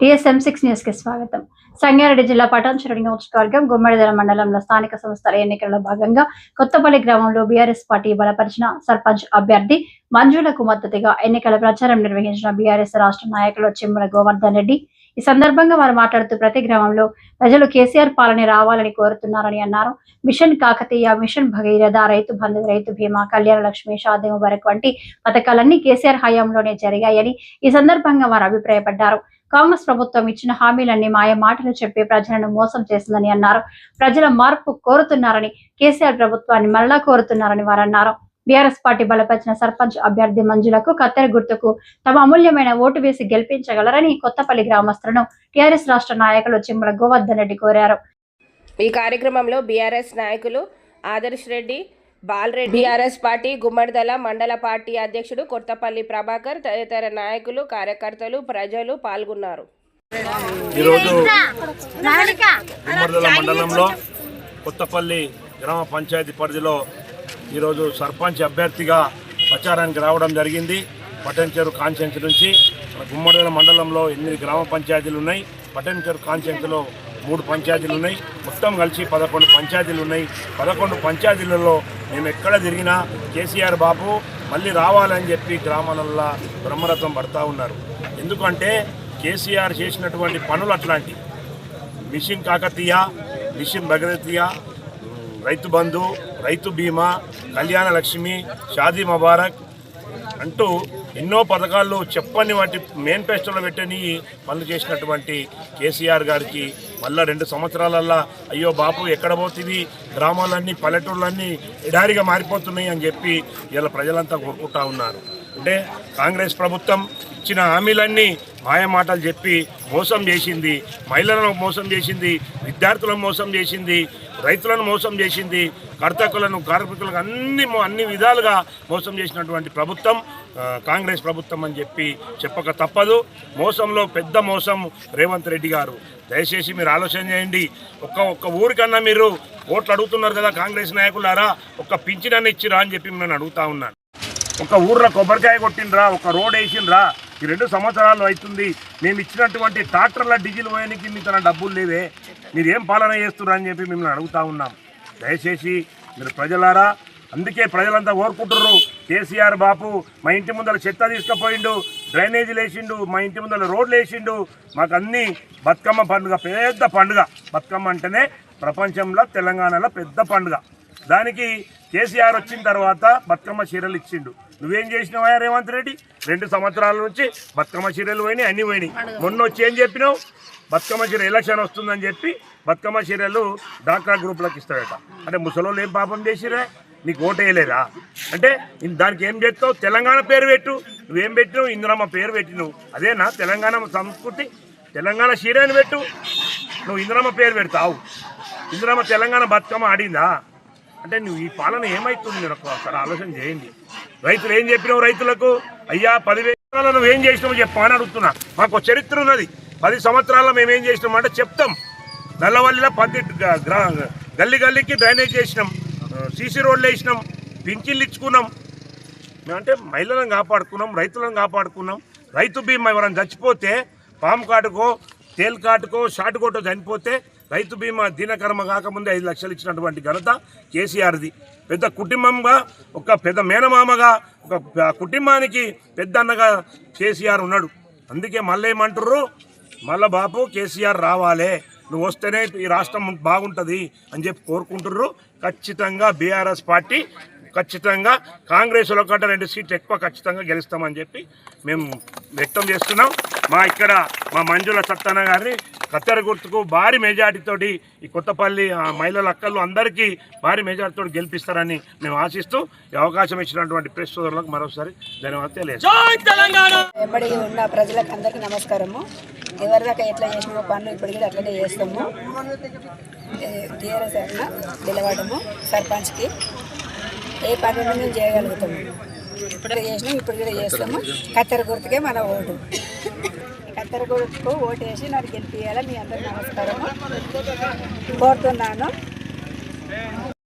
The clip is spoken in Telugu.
టీఎస్ఎం సిక్స్ న్యూస్కి స్వాగతం. సంగారెడ్డి జిల్లా పటాన్చెరు నియోజకవర్గం గుమ్మడిదల మండలంలో స్థానిక సంస్థల ఎన్నికల్లో భాగంగా కొత్తపల్లి గ్రామంలో బీఆర్ఎస్ పార్టీ బలపరిచిన సర్పంచ్ అభ్యర్థి మంజులకు మద్దతుగా ఎన్నికల ప్రచారం నిర్వహించిన బీఆర్ఎస్ రాష్ట్ర నాయకులు చెమ్మల గోవర్ధన్ రెడ్డి. ఈ సందర్భంగా వారు మాట్లాడుతూ ప్రతి గ్రామంలో ప్రజలు కేసీఆర్ పాలన రావాలని కోరుతున్నారని అన్నారు. మిషన్ కాకతీయ మిషన్ భగీరథ రైతు బంధు రైతు బీమా కళ్యాణ లక్ష్మి షాది ముబారక్ వంటి పథకాలన్నీ కేసీఆర్ హయాంలోనే జరిగాయని ఈ సందర్భంగా వారు అభిప్రాయపడ్డారు. కాంగ్రెస్ ప్రభుత్వం ఇచ్చిన హామీలన్నీ మాయ మాటలు చెప్పి ప్రజలను మోసం చేసిందని అన్నారు. ప్రజల మార్పు కోరుతున్నారని కేసీఆర్ ప్రభుత్వాన్ని మరలా కోరుతున్నారని వారు అన్నారు బీఆర్ఎస్ పార్టీ బలపరిచిన సర్పంచ్ అభ్యర్థి మంజులకు కత్తెర గుర్తుకు తమ అమూల్యమైన ఓటు వేసి గెలిపించగలరని కొత్తపల్లి గ్రామస్తులను టీఆర్ఎస్ రాష్ట్ర నాయకులు చిమ్మల గోవర్ధన్ రెడ్డి కోరారు. ఈ కార్యక్రమంలో బీఆర్ఎస్ నాయకులు ఆదర్శ్ రెడ్డి బాలరెడ్డి. బీఆర్ఎస్ పార్టీ గుమ్మడిదల మండల పార్టీ అధ్యక్షుడు కొత్తపల్లి ప్రభాకర్ తదితర నాయకులు కార్యకర్తలు ప్రజలు పాల్గొన్నారు. ఈరోజు ఉమ్మర్దల మండలంలో కొత్తపల్లి గ్రామ పంచాయతీ పరిధిలో ఈరోజు సర్పంచ్ అభ్యర్థిగా ప్రచారానికి రావడం జరిగింది. పటంచెరు కాన్సెన్స్ నుంచి గుమ్మడిదల మండలంలో ఎనిమిది గ్రామ పంచాయతీలు ఉన్నాయి. పటంచెరు కాన్సెన్స్లో మూడు పంచాయతీలు ఉన్నాయి. మొత్తం కలిసి పదకొండు పంచాయతీలు ఉన్నాయి. పదకొండు పంచాయతీలలో మేము ఎక్కడ తిరిగినా కేసీఆర్ బాబు మళ్ళీ రావాలని చెప్పి గ్రామాలల్లో బ్రహ్మరథం పడతా ఉన్నారు. ఎందుకంటే కేసీఆర్ చేసినటువంటి పనులు అట్లాంటివి మిషన్ కాకతీయ మిషన్ భగరతీయ రైతు బంధు రైతు బీమా కళ్యాణ లక్ష్మి షాదీ ముబారక్ అంటూ ఎన్నో పథకాలు చెప్పని వాటి మేనిఫెస్టోలో పెట్టని పనులు చేసినటువంటి కేసీఆర్ గారికి మళ్ళా రెండు సంవత్సరాలల్లా అయ్యో బాపు ఎక్కడ పోతుంది గ్రామాలన్నీ పల్లెటూళ్ళన్నీ ఎడారిగా మారిపోతున్నాయి అని చెప్పి ఇలా ప్రజలంతా కోరుకుంటా ఉన్నారు. అంటే కాంగ్రెస్ ప్రభుత్వం ఇచ్చిన హామీలన్నీ మాయమాటలు చెప్పి మోసం చేసింది మహిళలను మోసం చేసింది విద్యార్థులను మోసం చేసింది రైతులను మోసం చేసింది కర్తకులను కార్మికులకు అన్ని అన్ని విధాలుగా మోసం చేసినటువంటి ప్రభుత్వం కాంగ్రెస్ ప్రభుత్వం అని చెప్పి చెప్పక తప్పదు. మోసంలో పెద్ద మోసం రేవంత్ రెడ్డి గారు. దయచేసి మీరు ఆలోచన చేయండి. ఒక్క ఒక్క ఊరికన్నా మీరు ఓట్లు అడుగుతున్నారు కదా కాంగ్రెస్ నాయకులారా ఒక్క పింఛనని ఇచ్చిరా అని చెప్పి నేను అడుగుతా ఉన్నాను. ఒక ఊర్లో కొబ్బరికాయ కొట్టిండ్రా ఒక రోడ్ వేసిండ్రా ఈ రెండు సంవత్సరాలు అవుతుంది. మేము ఇచ్చినటువంటి ట్రాక్టర్ల డీజిల్ పోయడానికి మీ తన డబ్బులు లేవే. మీరు ఏం పాలన చేస్తున్నారు అని చెప్పి మిమ్మల్ని అడుగుతా ఉన్నాం. దయచేసి మీరు ప్రజలారా అందుకే ప్రజలంతా కోరుకుంటున్నారు కేసీఆర్ బాపు మా ఇంటి ముందర చెత్త తీసుకుపోయిండు డ్రైనేజీలు వేసిండు మా ఇంటి ముందర రోడ్లు వేసిండు. మాకు అన్ని బతుకమ్మ పండుగ పెద్ద పండుగ. బతుకమ్మ అంటేనే ప్రపంచంలో తెలంగాణలో పెద్ద పండుగ. దానికి కేసీఆర్ వచ్చిన తర్వాత బతుకమ్మ చీరలు ఇచ్చిండు. నువ్వేం చేసినావా రేవంత్ రెడ్డి? రెండు సంవత్సరాల నుంచి బతుకమ్మ చీరలు పోయినాయి అన్ని పోయినాయి. మొన్న వచ్చి ఏం చెప్పినావు? బతుకమ్మ చీర ఎలక్షన్ వస్తుందని చెప్పి బతుకమ్మ చీరలు డాక్రా గ్రూప్లకు ఇస్తాడట. అంటే ముసలోళ్ళు ఏం పాపం చేసిరే నీకు ఓటు వేయలేదా? అంటే దానికి ఏం చేస్తావు? తెలంగాణ పేరు పెట్టు. నువ్వేం పెట్టినావు? ఇందిరమ్మ పేరు పెట్టినావు. అదేనా? తెలంగాణ సంస్కృతి తెలంగాణ చీరని పెట్టు. నువ్వు ఇందిరమ్మ పేరు పెడతావు. ఇందిరమ్మ తెలంగాణ బతుకమ్మ ఆడిందా? అంటే నువ్వు ఈ పాలన ఏమైతుంది? మీరు ఒకసారి ఆలోచన చేయండి. రైతులు ఏం చెప్పినావు రైతులకు? అయ్యా పదివేల నువ్వు ఏం చేసినావు చెప్పమని అడుగుతున్నా. మాకు చరిత్ర ఉన్నది. పది సంవత్సరాల్లో మేము ఏం చేసినాం అంటే చెప్తాం. నల్లవల్లిలో పది గ్రా- గల్లీ గల్లీకి డ్రైనేజ్ చేసినాం. సీసీ రోడ్లు వేసినాం. పింఛన్లు ఇచ్చుకున్నాం. మేమంటే మహిళలను కాపాడుకున్నాం రైతులను కాపాడుకున్నాం. రైతు బీమా ఎవరైనా చచ్చిపోతే పాము కాటుకో తేల్కాటుకో షార్ట్ చనిపోతే రైతు బీమా దీనకర్మ కాకముందే ఐదు లక్షలు ఇచ్చినటువంటి ఘనత కేసీఆర్ది. పెద్ద కుటుంబంగా ఒక పెద్ద మేనమామగా ఒక కుటుంబానికి పెద్ద అన్నగా కేసీఆర్ ఉన్నాడు. అందుకే మళ్ళీ ఏమంటారు మళ్ళా బాపు కేసీఆర్ రావాలే. నువ్వు వస్తేనే ఈ రాష్ట్రం బాగుంటుంది అని చెప్పి కోరుకుంటుర్రు. ఖచ్చితంగా బీఆర్ఎస్ పార్టీ ఖచ్చితంగా కాంగ్రెస్ ఒకటి రెండు సీట్లు ఎక్కువ ఖచ్చితంగా గెలుస్తామని చెప్పి మేము వ్యక్తం చేస్తున్నాం. మా ఇక్కడ మా మంజుల సత్తన్న గారిని కత్తెర గుర్తుకు భారీ మెజార్టీతోటి ఈ కొత్తపల్లి మహిళల అక్కలు అందరికీ భారీ మెజార్టీతో గెలిపిస్తారని మేము ఆశిస్తూ ఈ అవకాశం ఇచ్చినటువంటి ప్రెస్ సోదరులకు మరోసారి ధన్యవాదాలు తెలియజేస్తాం ఉన్న ప్రజలకు అందరికీ నమస్కారము. ఎవరిదాకా ఎట్లా చేసినామో పనులు ఇప్పటికీ అట్లనే చేస్తాము. టీఆర్ఎస్ అన్న నిలబడము. సర్పంచ్కి ఏ పని మేము చేయగలుగుతాము ఇప్పుడు చేసినాం ఇప్పుడు కూడా చేస్తాము. కత్తెర గుర్తుకే మన ఓటు. కత్తెర గుర్తుకు ఓటు వేసి నాకు గెలిపియాలి. మీ అందరికీ నమస్కారము. కోరుతున్నాను.